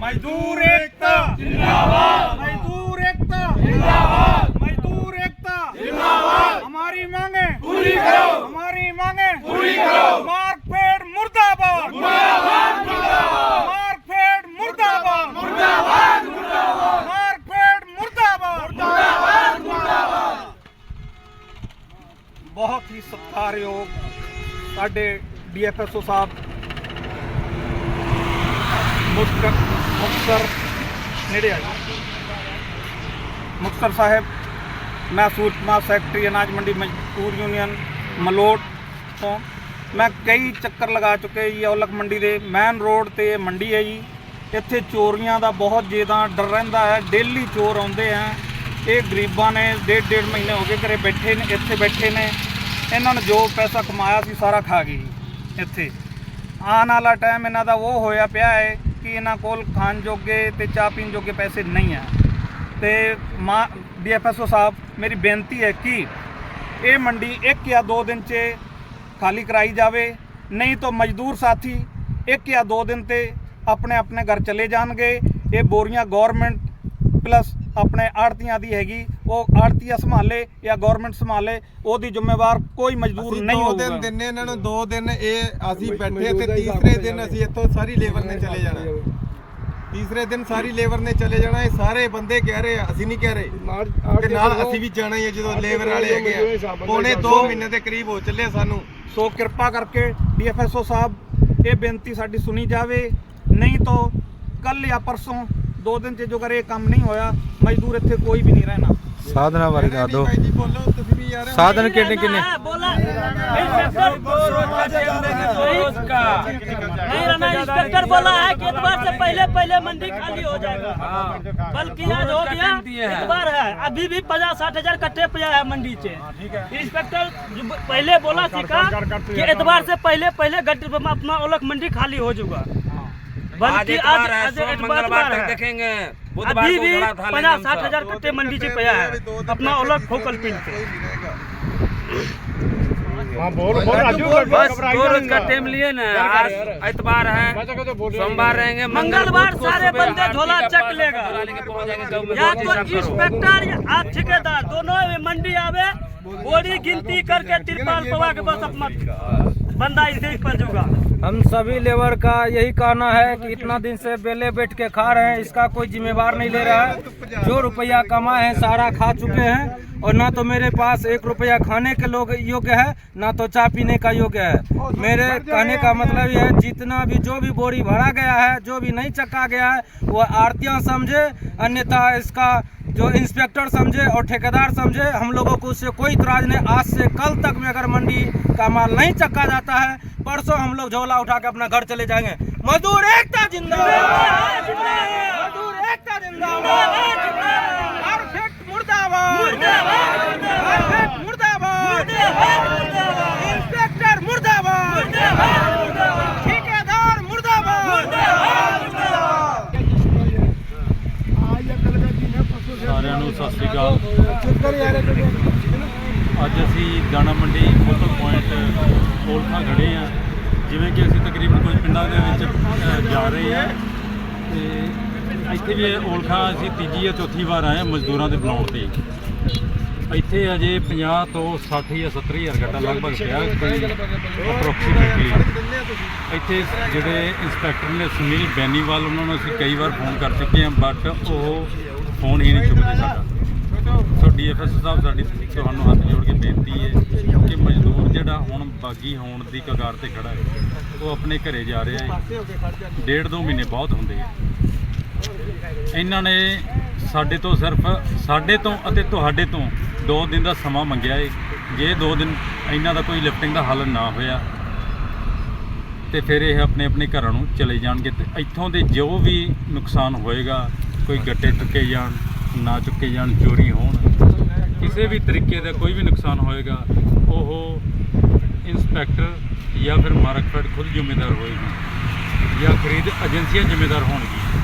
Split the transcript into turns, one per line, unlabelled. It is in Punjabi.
मजदूर एकता जिंदाबाद मजदूर एकता जिंदाबाद मजदूर एकता जिंदाबाद हमारी मांगे पूरी करो हमारी मांगे पूरी करो मारपेट मुर्दाबाद मुर्दाबाद मुर्दाबाद मारपेट मुर्दाबाद मुर्दाबाद मुर्दाबाद मारपेट मुर्दाबाद मुर्दाबाद मुर्दाबाद बहुत ही सत्कारयोग ਸਾਡੇ ਡੀਐਫਐਸਓ ਸਾਹਿਬ ਮੁਸਕਰ ਮੁਕਤਸਰ ਨੇੜੇ ਆ ਜੀ। ਮੁਕਤਸਰ ਸਾਹਿਬ, ਮੈਂ ਸੂਚਨਾ ਸੈਕਟਰੀ ਅਨਾਜ ਮੰਡੀ ਮਜ਼ਦੂਰ ਯੂਨੀਅਨ, ਮਲੋਟ ਤੋਂ। ਮੈਂ ਕਈ ਚੱਕਰ ਲਗਾ ਚੁੱਕੇ ਜੀ ਔਲਖ ਮੰਡੀ ਦੇ। ਮੈਨ ਰੋਡ ਤੇ ਇਹ ਮੰਡੀ ਹੈ ਜੀ। ਇੱਥੇ ਚੋਰੀਆਂ ਦਾ ਬਹੁਤ ਜ਼ਿਆਦਾ ਡਰ ਰਹਿੰਦਾ ਹੈ। ਡੇਲੀ ਚੋਰ ਆਉਂਦੇ ਆ। ਇਹ ਗਰੀਬਾਂ ਨੇ ਡੇਢ ਡੇਢ ਮਹੀਨੇ ਹੋ ਗਏ ਘਰੇ ਬੈਠੇ ਨੇ, ਇੱਥੇ ਬੈਠੇ ਨੇ। ਇਹਨਾਂ ਨੇ ਜੋ ਪੈਸਾ ਕਮਾਇਆ ਸੀ ਸਾਰਾ ਖਾ ਗਏ ਜੀ। ਇੱਥੇ। ਆਉਣ ਵਾਲਾ ਟਾਈਮ ਇਹਨਾਂ ਦਾ ਉਹ ਹੋਇਆ ਪਿਆ ਹੈ ਕਿ ਇਹਨਾਂ ਕੋਲ ਖਾਣ ਜੋਗੇ ਤੇ ਚਾਹ ਪੀਣ ਜੋਗੇ ਪੈਸੇ ਨਹੀਂ ਆ ਤੇ ਮਾ ਡੀਐਫਐਸਓ ਸਾਹਿਬ, ਮੇਰੀ ਬੇਨਤੀ ਹੈ ਕਿ ਇਹ ਮੰਡੀ ਇੱਕ ਜਾਂ ਦੋ ਦਿਨ 'ਚ ਖਾਲੀ ਕਰਾਈ ਜਾਵੇ। ਨਹੀਂ ਤਾਂ ਮਜ਼ਦੂਰ ਸਾਥੀ ਇੱਕ ਜਾਂ ਦੋ ਦਿਨ ਤੇ ਆਪਣੇ ਆਪਣੇ ਘਰ ਚਲੇ ਜਾਣਗੇ। ਇਹ ਬੋਰੀਆਂ ਗਵਰਨਮੈਂਟ ਪਲੱਸ ਆਪਣੇ ਆੜਤੀਆਂ ਦੀ ਹੈਗੀ ਉਹ ਆੜਤੀਆ ਸੰਭਾਲੇ ਜਾਂ ਗਵਰਨਮੈਂਟ ਸੰਭਾਲੇ ਉਹਦੀ ਜ਼ਿੰਮੇਵਾਰ ਕੋਈ ਮਜ਼ਦੂਰ ਨਹੀਂ
ਦੋ ਦਿਨ
ਹੋਊਗਾ।
ਦਿੰਨੇ ਇਹਨਾਂ ਨੂੰ ਦੋ ਦਿਨ ਇਹ ਅਸੀਂ ਬੈਠੇ ਤੇ ਤੀਸਰੇ ਦਿਨ ਅਸੀਂ ਇੱਥੋਂ ਸਾਰੀ ਲੇਬਰ ਨੇ ਚਲੇ ਜਾਣਾ। ਤੀਸਰੇ ਦਿਨ ਸਾਰੀ ਲੇਬਰ ਨੇ ਚਲੇ ਜਾਣਾ ਇਹ ਸਾਰੇ ਬੰਦੇ ਕਹਿ ਰਹੇ ਆ ਅਸੀਂ ਨਹੀਂ ਕਹਿ ਰਹੇ। ਤੇ ਨਾਲ ਅਸੀਂ ਵੀ ਜਾਣਾ ਹੀ ਹੈ ਜਦੋਂ ਲੇਬਰ ਵਾਲੇ ਹੈਗੇ ਆ। ਪੌਣੇ 2 ਮਹੀਨੇ ਦੇ ਕਰੀਬ ਹੋ ਚੱਲੇ ਸਾਨੂੰ।
ਸੋ ਕਿਰਪਾ ਕਰਕੇ ਡੀਐਫਐਸਓ ਸਾਹਿਬ ਇਹ ਬੇਨਤੀ ਸਾਡੀ ਸੁਣੀ ਜਾਵੇ। ਨਹੀਂ ਤਾਂ ਕੱਲ ਜਾਂ ਪਰਸੋਂ ਦੋ ਦਿਨ ਚ ਜੋ ਕਰੇ ਇਹ ਕੰਮ ਨਹੀਂ ਹੋਇਆ ਮਜ਼ਦੂਰ ਇੱਥੇ ਕੋਈ ਵੀ ਨਹੀਂ ਰਹਿਣਾ
ਸਾਧਨਾ ਬਾਰੇ ਦੱਸ ਦਿਓ
ਭਾਈ ਜੀ ਬੋਲੋ ਤੁਸੀਂ ਵੀ ਯਾਰ
ਸਾਧਨ ਕਿੰਨੇ ਕਿੰਨੇ
बोला इंस्पेक्टर नहीं रहना इंस्पेक्टर बोला है कि इतवार से पहले पहले मंडी खाली हो जाएगा बल्कि आज हो गया इतवार है अभी भी पचास साठ हजार कट्टे पया है मंडी से इंस्पेक्टर जो पहले बोला सीखा कि इतवार से पहले पहले गट्टी अपना ओलख मंडी खाली हो जाएगा बल्कि आज आज इतवार है
देखेंगे
अभी भी पचास साठ हजार कट्टे मंडी से पया है अपना ओलख फोकल पिन से
बस दो रोज का टाइम लिए ना। आज इतवार है। सोमवार रहेंगे
मंगलवार सारे बंदे झोला चक लेगा। या तो इंस्पेक्टर या ठेकेदार दोनों में मंडी आवे। बोरी गिनती करके तिरपाल पवा के बस अपना बंदा इधर पर जुगा।
हम सभी लेबर का यही कहना है कि इतना दिन से बेले बैठ के खा रहे हैं इसका कोई जिम्मेवार नहीं ले रहा है। जो रुपया कमाए हैं सारा खा चुके हैं। और ना तो मेरे पास एक रुपया खाने के लोग योग्य है ना तो चाय पीने का योग्य है। मेरे कहने का मतलब यह है जितना भी जो भी बोरी भरा गया है जो भी नहीं चक्का गया है वो आरतियाँ समझे अन्यथा इसका जो इंस्पेक्टर समझे और ठेकेदार समझे हम लोगों को उससे कोई इतराज नहीं। आज से कल तक में अगर मंडी का माल नहीं चक्का जाता है परसों हम लोग झोला उठा के अपना घर चले जाएँगे। मजदूर एकता जिंदाबाद। मजदूर एकता जिंदाबाद।
ਅੱਜ ਅਸੀਂ ਦਾਣਾ ਮੰਡੀ ਫੋਟੋ ਪੁਆਇੰਟ ਔਲਖਾਂ ਖੜੇ ਆ ਜਿਵੇਂ ਕਿ ਅਸੀਂ ਤਕਰੀਬਨ ਕੁਝ ਪਿੰਡਾਂ ਦੇ ਵਿੱਚ ਜਾ ਰਹੇ ਆ ਤੇ ਇੱਥੇ ਵੀ ਔਲਖਾ ਅਸੀਂ ਤੀਜੀ ਜਾਂ ਚੌਥੀ ਵਾਰ ਆਏ ਹਾਂ ਮਜ਼ਦੂਰਾਂ ਦੇ ਬੁਲਾਉਣ ਤੇ। ਇੱਥੇ ਅਜੇ 50 ਤੋਂ 60 ਜਾਂ 70 ਹਜ਼ਾਰ ਗੱਟਾ ਲਗਭਗ ਪਿਆ ਕੋਈ ਅਪਰੋਕਸੀਮੇਟਲੀ ਇੱਥੇ ਜਿਹੜੇ ਇੰਸਪੈਕਟਰ ਨੇ ਸੁਨੀਲ ਬੈਨੀਵਾਲ, ਉਹਨਾਂ ਨੂੰ ਅਸੀਂ ਕਈ ਵਾਰ ਫੋਨ ਕਰ ਚੁੱਕੇ ਹਾਂ ਬਟ ਉਹ ਫੋਨ ਹੀ ਨਹੀਂ ਚੁੱਕਦੇ ਸਾਡਾ। ਸੋ ਡੀਐਫਐਸ ਸਾਹਿਬ ਸਾਡੀ ਤੁਹਾਨੂੰ ਹੱਥ ਜੋੜ ਕੇ ਬੇਨਤੀ ਹੈ ਕਿ ਮਜ਼ਦੂਰ ਜਿਹੜਾ ਹੁਣ ਬਾਗੀ ਹੋਣ ਦੀ ਕਗਾਰ ਤੇ ਖੜਾ ਹੈ, ਉਹ ਆਪਣੇ ਘਰੇ ਜਾ ਰਿਹਾ ਹੈ। ਡੇਢ ਦੋ ਮਹੀਨੇ ਬਹੁਤ ਹੁੰਦੇ ਆ। ਇਹਨਾਂ ਨੇ ਸਾਡੇ ਤੋਂ ਸਿਰਫ ਸਾਡੇ ਤੋਂ ਅਤੇ ਤੁਹਾਡੇ ਤੋਂ 2 ਦਿਨ ਦਾ ਸਮਾਂ ਮੰਗਿਆ ਏ। ਜੇ 2 ਦਿਨ ਇਹਨਾਂ ਦਾ ਕੋਈ ਲਿਫਟਿੰਗ ਦਾ ਹੱਲ ਨਾ ਹੋਇਆ, ਤੇ ਫਿਰ ਇਹ ਆਪਣੇ ਆਪਣੇ ਘਰਾਂ ਨੂੰ ਚਲੇ ਜਾਣਗੇ ਤੇ ਇੱਥੋਂ ਦੇ ਜੋ ਵੀ ਨੁਕਸਾਨ ਹੋਏਗਾ, ਕੋਈ ਗੱਟੇ ਚੁੱਕੇ ਜਾਣ ਨਾ ਚੁੱਕੇ ਜਾਣ, ਚੋਰੀ ਹੋਣ। ਕਿਸੇ ਵੀ ਤਰੀਕੇ ਦਾ ਕੋਈ ਵੀ ਨੁਕਸਾਨ ਹੋਏਗਾ, ਉਹ ਇੰਸਪੈਕਟਰ ਜਾਂ ਫਿਰ ਮਾਰਕਫੈਡ ਖੁਦ ਜ਼ਿੰਮੇਦਾਰ ਹੋਏਗੀ ਜਾਂ ਖਰੀਦ ਏਜੰਸੀਆਂ ਜ਼ਿੰਮੇਦਾਰ ਹੋਣਗੀਆਂ।